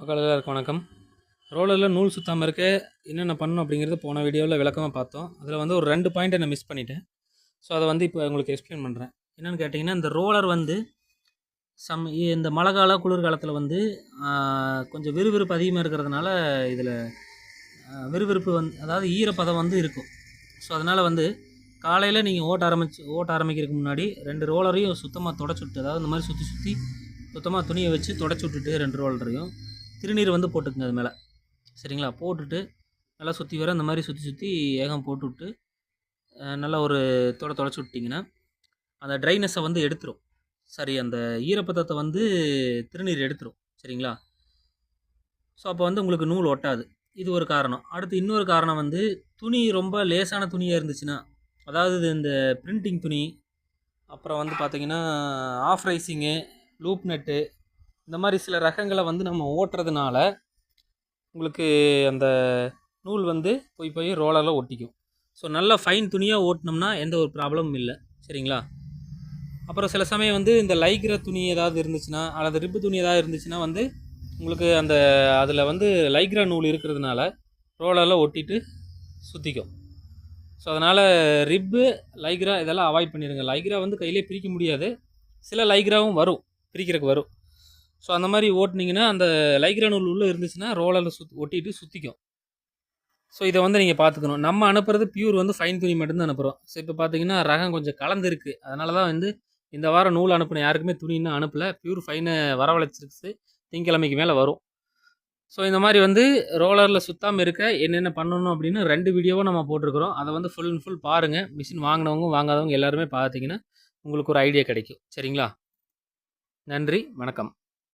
மக்கள் எல்லாருக்கும் வணக்கம். ரோலரில் நூல் சுத்தாமல் இருக்க என்னென்ன பண்ணணும் அப்படிங்கிறது போன வீடியோவில் விளக்கமாக பார்த்தோம். அதில் வந்து ஒரு ரெண்டு பாயிண்ட்டை நான் மிஸ் பண்ணிட்டேன். ஸோ அதை வந்து இப்போ உங்களுக்கு எக்ஸ்பிளைன் பண்ணுறேன் என்னென்னு கேட்டிங்கன்னா இந்த ரோலர் வந்து சம் இந்த மழை கால குளிர்காலத்தில் வந்து கொஞ்சம் விறுவிறுப்பு அதிகமாக இருக்கிறதுனால இதில் விறுவிறுப்பு வந்து அதாவது ஈரப்பதம் வந்து இருக்கும். ஸோ அதனால் வந்து காலையில் நீங்கள் ஓட்ட ஆரம்பிச்சு ஓட்ட ஆரம்பிக்கிறதுக்கு முன்னாடி ரெண்டு ரோலரையும் சுத்தமாக தொடச்சி விட்டு அதாவது இந்த மாதிரி சுற்றி சுற்றி சுத்தமாக துணியை வச்சு தொடச்சி விட்டுட்டு ரெண்டு ரோலரையும் திருநீர் வந்து போட்டுக்குங்க அது மேலே. சரிங்களா? போட்டுட்டு நல்லா சுற்றி வர இந்த மாதிரி சுற்றி சுற்றி ஏகம் போட்டுவிட்டு நல்லா ஒரு தொட தொடச்சி விட்டிங்கன்னா அந்த ட்ரைனஸை வந்து எடுத்துரும். சரி அந்த ஈரப்பதத்தை வந்து திருநீர் எடுத்துரும். சரிங்களா? ஸோ அப்போ வந்து உங்களுக்கு நூல் ஒட்டாது. இது ஒரு காரணம். அடுத்து இன்னொரு காரணம் வந்து துணி ரொம்ப லேசான துணியாக இருந்துச்சுன்னா அதாவது இது இந்த பிரிண்டிங் துணி அப்புறம் வந்து பார்த்திங்கன்னா ஆஃப் ரைசிங்கு லூப் நெட்டு இந்த மாதிரி சில ரகங்களை வந்து நம்ம ஓட்டுறதுனால உங்களுக்கு அந்த நூல் வந்து போய் போய் ரோலரில் ஒட்டிக்கும். ஸோ நல்லா ஃபைன் துணியாக ஓட்டினோம்னா எந்த ஒரு ப்ராப்ளமும் இல்லை. சரிங்களா? அப்புறம் சில சமயம் வந்து இந்த லைக்கிற துணி ஏதாவது இருந்துச்சுன்னா அல்லது ரிப்பு துணி ஏதாவது இருந்துச்சுன்னா வந்து உங்களுக்கு அந்த அதில் வந்து லைக்ரா நூல் இருக்கிறதுனால ரோலரில் ஒட்டிட்டு சுற்றிக்கும் ஸோ அதனால் ரிப்பு லைக்ரா இதெல்லாம் அவாய்ட் பண்ணிடுங்க லைக்ரா வந்து கையிலே பிரிக்க முடியாது. சில லைக்ராவும் வரும். பிரிக்கிறதுக்கு வரும். ஸோ அந்த மாதிரி ஓட்டினீங்கன்னா அந்த லைக்ரா நூல் உள்ளே இருந்துச்சுன்னா ரோலரில் சுத் ஒட்டிட்டு சுற்றிக்கும் ஸோ இதை வந்து நீங்கள் பார்த்துக்கணும் நம்ம அனுப்புறது பியூர் வந்து ஃபைன் துணி மட்டும்தான் அனுப்புகிறோம் ஸோ இப்போ பார்த்தீங்கன்னா ரகம் கொஞ்சம் கலந்துருக்கு. அதனால தான் வந்து இந்த வாரம் நூல் அனுப்பின யாருக்குமே துணி இன்னும் அனுப்பலை பியூர் ஃபைனை வரவழைச்சிருச்சு. திங்கக்கிழமைக்கு மேலே வரும். ஸோ இந்த மாதிரி வந்து ரோலரில் சுத்தாமல் இருக்க என்னென்ன பண்ணணும் அப்படின்னு ரெண்டு வீடியோவும் நம்ம போட்டிருக்கிறோம். அதை வந்து ஃபுல் அண்ட் ஃபுல் பாருங்கள் மிஷின் வாங்கினவங்க வாங்காதவங்க எல்லாருமே பார்த்தீங்கன்னா உங்களுக்கு ஒரு ஐடியா கிடைக்கும். சரிங்களா? நன்றி. வணக்கம்.